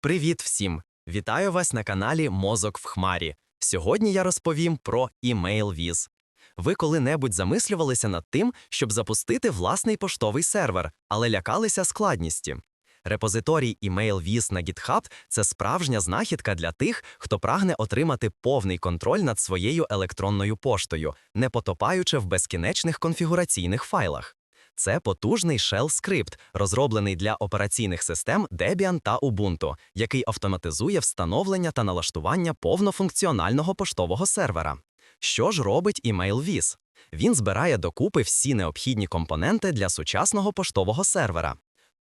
Привіт всім! Вітаю вас на каналі Мозок в Хмарі. Сьогодні я розповім про email Ви коли-небудь замислювалися над тим, щоб запустити власний поштовий сервер, але лякалися складністі. Репозиторій email на GitHub – це справжня знахідка для тих, хто прагне отримати повний контроль над своєю електронною поштою, не потопаючи в безкінечних конфігураційних файлах. Це потужний shell скрипт, розроблений для операційних систем Debian та Ubuntu, який автоматизує встановлення та налаштування повнофункціонального поштового сервера. Що ж робить EmailVis? Він збирає докупи всі необхідні компоненти для сучасного поштового сервера.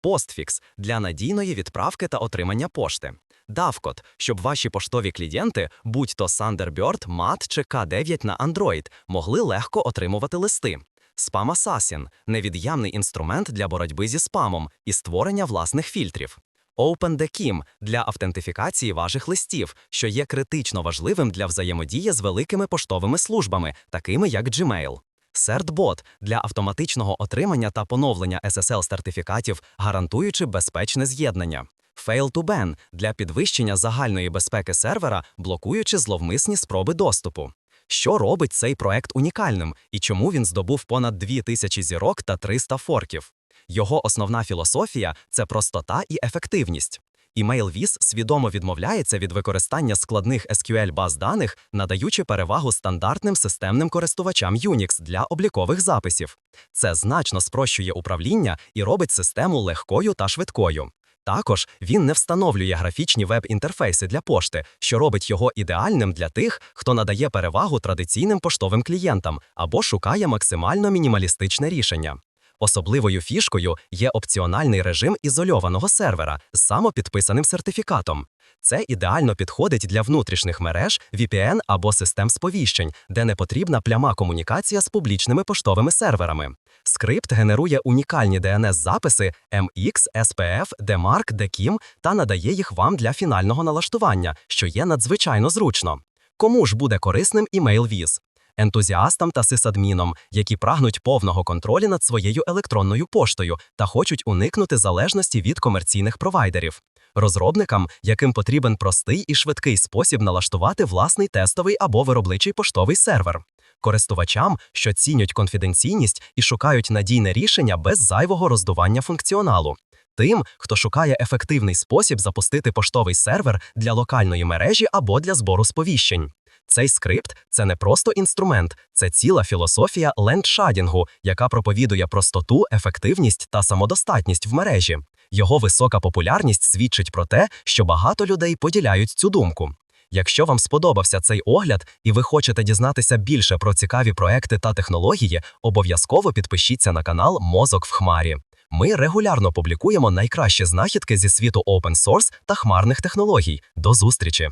Postfix – для надійної відправки та отримання пошти. Davcode – щоб ваші поштові клієнти, будь-то Thunderbird, MAT чи K9 на Android, могли легко отримувати листи. Spam Assassin – невід'ємний інструмент для боротьби зі спамом і створення власних фільтрів. OpenDekim – для автентифікації ваших листів, що є критично важливим для взаємодії з великими поштовими службами, такими як Gmail. CertBot – для автоматичного отримання та поновлення SSL-сертифікатів, гарантуючи безпечне з'єднання. Fail2ban – для підвищення загальної безпеки сервера, блокуючи зловмисні спроби доступу. Що робить цей проект унікальним і чому він здобув понад 2000 зірок та 300 форків? Його основна філософія це простота і ефективність. EmailVis свідомо відмовляється від використання складних SQL баз даних, надаючи перевагу стандартним системним користувачам Unix для облікових записів. Це значно спрощує управління і робить систему легкою та швидкою. Також він не встановлює графічні веб-інтерфейси для пошти, що робить його ідеальним для тих, хто надає перевагу традиційним поштовим клієнтам або шукає максимально мінімалістичне рішення. Особливою фішкою є опціональний режим ізольованого сервера з самопідписаним сертифікатом. Це ідеально підходить для внутрішніх мереж, VPN або систем сповіщень, де не потрібна пляма комунікація з публічними поштовими серверами. Скрипт генерує унікальні DNS-записи MX, SPF, DMARC, DKIM та надає їх вам для фінального налаштування, що є надзвичайно зручно. Кому ж буде корисним email-віз? ентузіастам та сисадмінам, які прагнуть повного контролю над своєю електронною поштою та хочуть уникнути залежності від комерційних провайдерів. Розробникам, яким потрібен простий і швидкий спосіб налаштувати власний тестовий або виробничий поштовий сервер, користувачам, що цінять конфіденційність і шукають надійне рішення без зайвого роздування функціоналу. Тим, хто шукає ефективний спосіб запустити поштовий сервер для локальної мережі або для збору сповіщень. Цей скрипт це не просто інструмент, це ціла філософія лендшадінгу, яка проповідує простоту, ефективність та самодостатність в мережі. Його висока популярність свідчить про те, що багато людей поділяють цю думку. Якщо вам сподобався цей огляд і ви хочете дізнатися більше про цікаві проекти та технології, обов'язково підпишіться на канал Мозок в Хмарі. Ми регулярно публікуємо найкращі знахідки зі світу open source та хмарних технологій. До зустрічі!